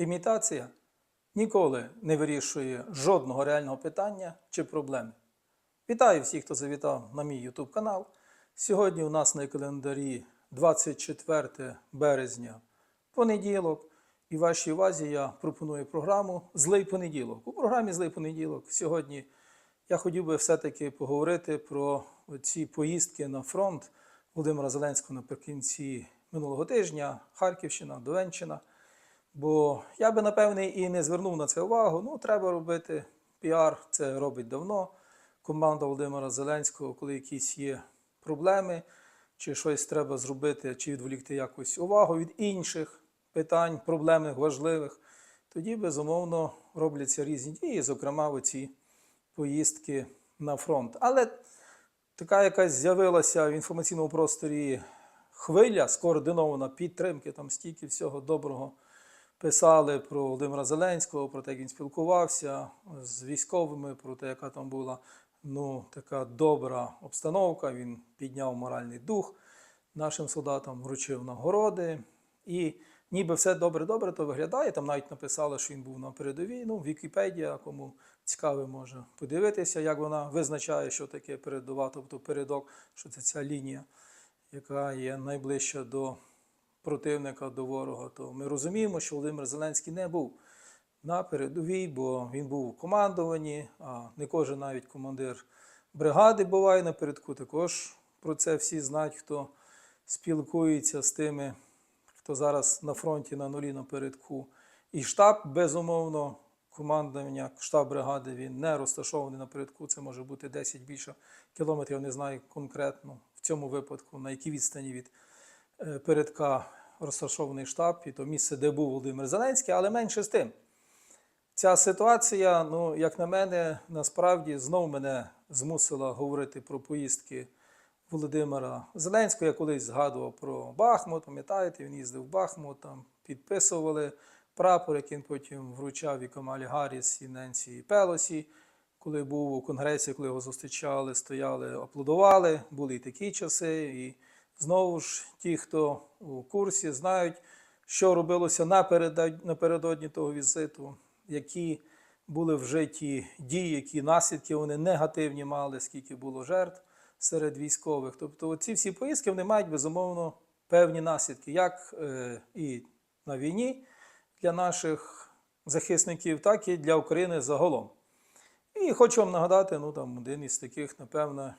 Імітація ніколи не вирішує жодного реального питання чи проблеми. Вітаю всіх, хто завітав на мій YouTube канал. Сьогодні у нас на календарі 24 березня, понеділок. І вашій увазі я пропоную програму Злий понеділок. У програмі Злий понеділок сьогодні я хотів би все-таки поговорити про ці поїздки на фронт Володимира Зеленського наприкінці минулого тижня, Харківщина, Довенщина. Бо я би, напевне, і не звернув на це увагу. Ну, треба робити піар, це робить давно. Команда Володимира Зеленського, коли якісь є проблеми, чи щось треба зробити, чи відволікти якось увагу від інших питань, проблемних, важливих, тоді, безумовно, робляться різні дії, зокрема, оці поїздки на фронт. Але така якась з'явилася в інформаційному просторі хвиля скоординована підтримки, там стільки всього доброго писали про Володимира Зеленського, про те, як він спілкувався з військовими, про те, яка там була ну, така добра обстановка. Він підняв моральний дух нашим солдатам, вручив нагороди. І ніби все добре-добре, то виглядає. Там навіть написали, що він був на передовій. Ну, Вікіпедія, кому цікаво, може подивитися, як вона визначає, що таке передова, тобто передок, що це ця лінія, яка є найближча до противника, до ворога. То ми розуміємо, що Володимир Зеленський не був на передовій, бо він був у командуванні, а не кожен навіть командир бригади буває напередку. Також про це всі знають, хто спілкується з тими, хто зараз на фронті на нулі напередку. І штаб, безумовно, командування, штаб бригади він не розташований напередку. Це може бути 10 більше кілометрів. Я не знаю конкретно в цьому випадку, на якій відстані від передка розташований штаб, і то місце, де був Володимир Зеленський, але менше з тим. Ця ситуація, ну, як на мене, насправді знову мене змусила говорити про поїздки Володимира Зеленського. Я колись згадував про Бахмут, пам'ятаєте, він їздив в Бахмут, там підписували прапор, який він потім вручав і Камалі Гарріс, і Ненсі Пелосі. Коли був у конгресі, коли його зустрічали, стояли, аплодували, були і такі часи. І знову ж ті, хто у курсі, знають, що робилося напередодні, того візиту, які були вжиті дії, які наслідки вони негативні мали, скільки було жертв серед військових. Тобто ці всі поїздки вони мають безумовно певні наслідки, як е, і на війні для наших захисників, так і для України загалом. І хочу вам нагадати, ну там один із таких, напевно,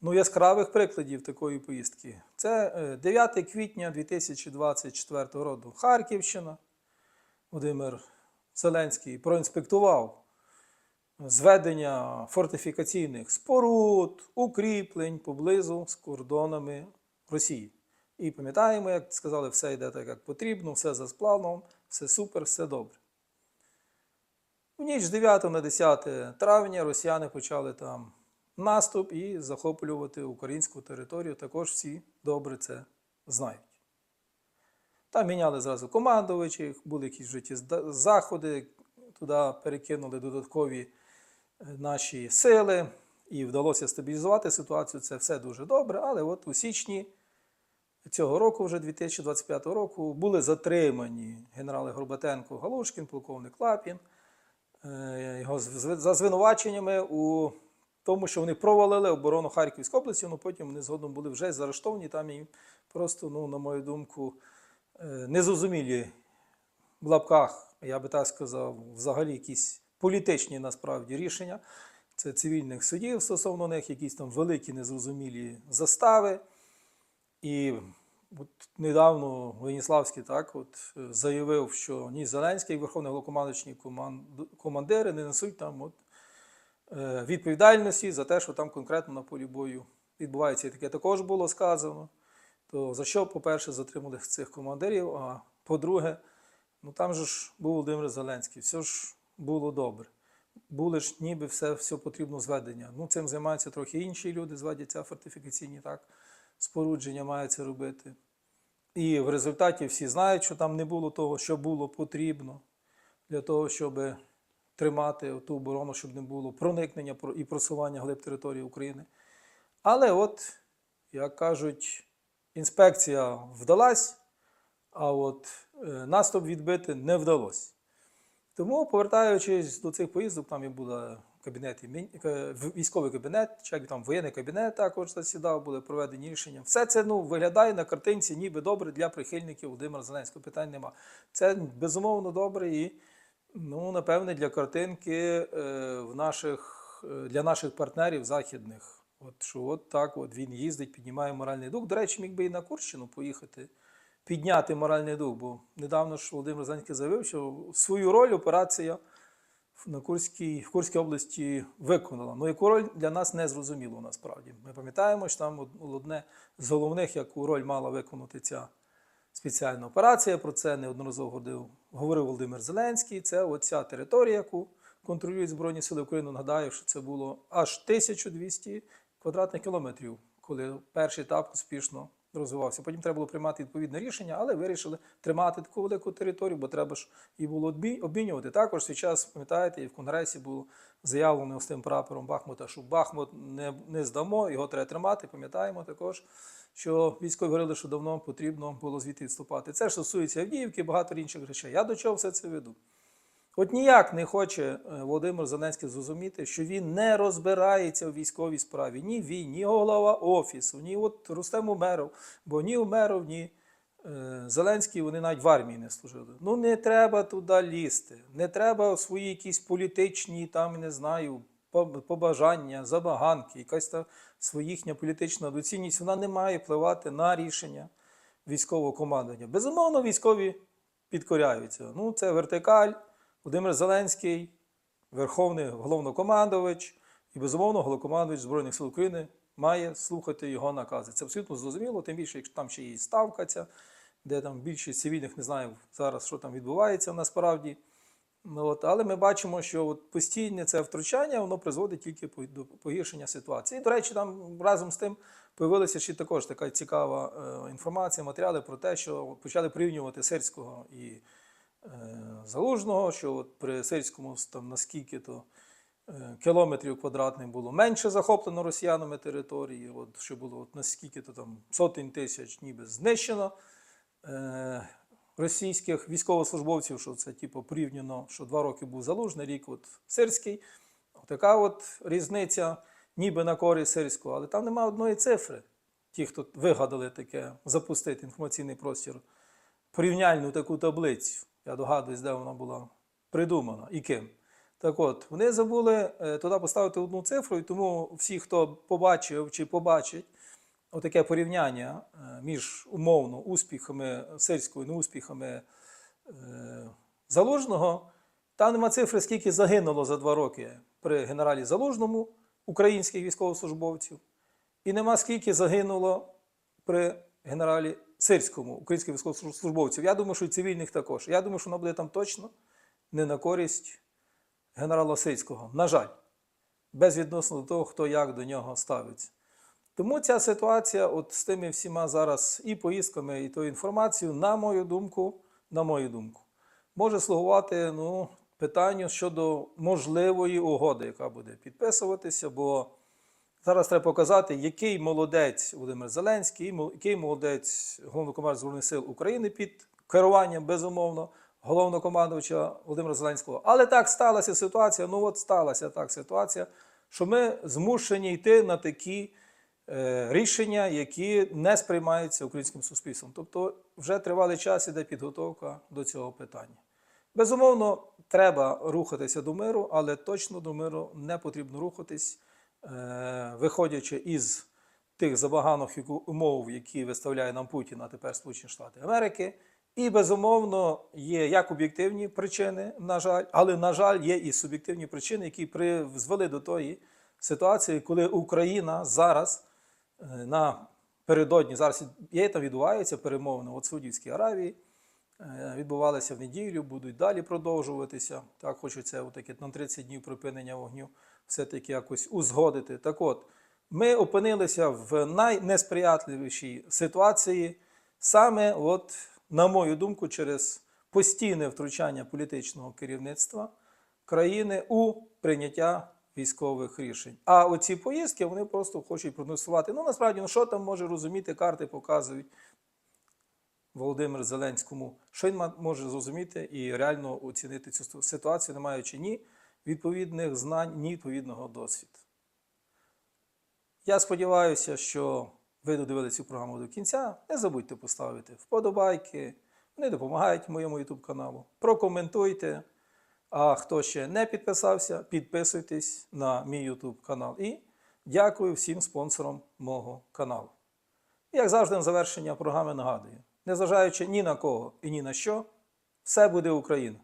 ну, яскравих прикладів такої поїздки. Це е, 9 квітня 2024 року Харківщина. Володимир Зеленський проінспектував зведення фортифікаційних споруд, укріплень поблизу з кордонами Росії. І пам'ятаємо, як сказали, все йде так, як потрібно, все за спланом, все супер, все добре. В ніч з 9 на 10 травня росіяни почали там наступ і захоплювати українську територію. Також всі добре це знають. Там міняли зразу командувачів, були якісь житті заходи, туди перекинули додаткові е, наші сили, і вдалося стабілізувати ситуацію. Це все дуже добре. Але от у січні цього року, вже 2025 року, були затримані генерали Горбатенко, Галушкін, полковник Лапін. е, Його за звинуваченнями у тому, що вони провалили оборону Харківської області, ну потім вони згодом були вже заарештовані. Там їм просто, ну, на мою думку, е, незрозумілі в лапках, я би так сказав, взагалі якісь політичні насправді рішення. Це цивільних судів стосовно них, якісь там великі незрозумілі застави. І от недавно Веніславський так от е, заявив, що ні Зеленський, Верховний Головнокомандуючий, ні команд- командири не несуть там от, відповідальності за те, що там конкретно на полі бою відбувається. І таке також було сказано. То за що, по-перше, затримали цих командирів, а по-друге, ну там же ж був Володимир Зеленський, все ж було добре. Були ж ніби все, все потрібно зведення. Ну, цим займаються трохи інші люди, зводяться фортифікаційні так, спорудження мають це робити. І в результаті всі знають, що там не було того, що було потрібно для того, щоб тримати ту оборону, щоб не було проникнення і просування глиб території України. Але от, як кажуть, інспекція вдалась, а от е, наступ відбити не вдалося. Тому, повертаючись до цих поїздок, там і була кабінет, е, військовий кабінет, чи там воєнний кабінет також засідав, були проведені рішення. Все це ну, виглядає на картинці, ніби добре для прихильників Володимира Зеленського. Питань нема. Це безумовно добре і, ну, напевне, для картинки е, в наших, е, для наших партнерів західних. От що от так от він їздить, піднімає моральний дух. До речі, міг би і на Курщину поїхати підняти моральний дух, бо недавно ж Володимир Зеленський заявив, що свою роль операція на Курській, в Курській області виконала. Ну, яку роль для нас не зрозуміло насправді. Ми пам'ятаємо, що там одне з головних, яку роль мала виконати ця спеціальна операція. Про це неодноразово говорив, Володимир Зеленський. Це оця територія, яку контролюють Збройні Сили України. Нагадаю, що це було аж 1200 квадратних кілометрів, коли перший етап успішно розвивався. Потім треба було приймати відповідне рішення, але вирішили тримати таку велику територію, бо треба ж і було обмінювати. Також свій час, пам'ятаєте, і в Конгресі було заявлено з тим прапором Бахмута, що Бахмут не, не здамо, його треба тримати. Пам'ятаємо також, що військові говорили, що давно потрібно було звідти відступати. Це ж стосується Авдіївки багато інших речей. Я до чого все це веду? От ніяк не хоче е, Володимир Зеленський зрозуміти, що він не розбирається в військовій справі. Ні він, ні голова офісу, ні от Рустем Умеров, бо ні Умеров, ні е, Зеленський вони навіть в армії не служили. Ну не треба туди лізти, не треба свої якісь політичні, там не знаю, побажання, забаганки, якась та своїхня політична доцільність, вона не має впливати на рішення військового командування. Безумовно, військові підкоряються. Ну, це вертикаль, Володимир Зеленський, Верховний головнокомандувач і, безумовно, головнокомандувач Збройних сил України має слухати його накази. Це абсолютно зрозуміло, тим більше, якщо там ще є ставка ця, де там більшість цивільних не знаю зараз, що там відбувається насправді. От, але ми бачимо, що от постійне це втручання воно призводить тільки до погіршення ситуації. І, до речі, там разом з тим появилася ще також така цікава е, інформація, матеріали про те, що почали порівнювати сирського і е, залужного, що от при сирському там наскільки то е, кілометрів квадратних було менше захоплено росіянами території, от, що було от наскільки то там сотень тисяч ніби знищено е, російських військовослужбовців, що це типу порівняно, що два роки був залужний, рік от сирський. Така от різниця, ніби на користь сирського, але там немає одної цифри. Ті, хто вигадали таке, запустити інформаційний простір, порівняльну таку таблицю. Я догадуюсь, де вона була придумана і ким. Так от, вони забули е, туди поставити одну цифру, і тому всі, хто побачив чи побачить отаке порівняння е, між умовно успіхами сирського і неуспіхами е, залужного, там нема цифри, скільки загинуло за два роки при генералі Залужному українських військовослужбовців, і нема скільки загинуло при генералі Сирському українських військовослужбовців. Я думаю, що і цивільних також. Я думаю, що воно буде там точно не на користь генерала Сирського. На жаль, безвідносно до того, хто як до нього ставиться. Тому ця ситуація, от з тими всіма зараз і поїздками, і тою інформацією, на мою думку, на мою думку, може слугувати ну, питанню щодо можливої угоди, яка буде підписуватися, бо зараз треба показати, який молодець Володимир Зеленський, який молодець головнокомандувач Збройних сил України під керуванням, безумовно, головнокомандувача Володимира Зеленського. Але так сталася ситуація, ну от сталася так ситуація, що ми змушені йти на такі рішення, які не сприймаються українським суспільством. Тобто вже тривалий час іде підготовка до цього питання. Безумовно, треба рухатися до миру, але точно до миру не потрібно рухатись, е, виходячи із тих забаганих умов, які виставляє нам Путін, а тепер Сполучені Штати Америки. І безумовно є як об'єктивні причини, на жаль, але на жаль, є і суб'єктивні причини, які призвели до тої ситуації, коли Україна зараз е, напередодні зараз є там відбуваються перемовини от Саудівській Аравії. е, Відбувалися в неділю, будуть далі продовжуватися. Так, хочеться отаке на 30 днів припинення вогню все-таки якось узгодити. Так от, ми опинилися в найнесприятливішій ситуації, саме, от, на мою думку, через постійне втручання політичного керівництва країни у прийняття військових рішень. А оці поїздки вони просто хочуть продемонструвати. Ну, насправді, ну що там може розуміти, карти показують. Володимир Зеленському, що він може зрозуміти і реально оцінити цю ситуацію, не маючи ні відповідних знань, ні відповідного досвіду. Я сподіваюся, що ви додивилися цю програму до кінця. Не забудьте поставити вподобайки. Вони допомагають моєму YouTube каналу. Прокоментуйте. А хто ще не підписався, підписуйтесь на мій YouTube канал. І дякую всім спонсорам мого каналу. Як завжди, на завершення програми нагадую: незважаючи ні на кого і ні на що, все буде Україна.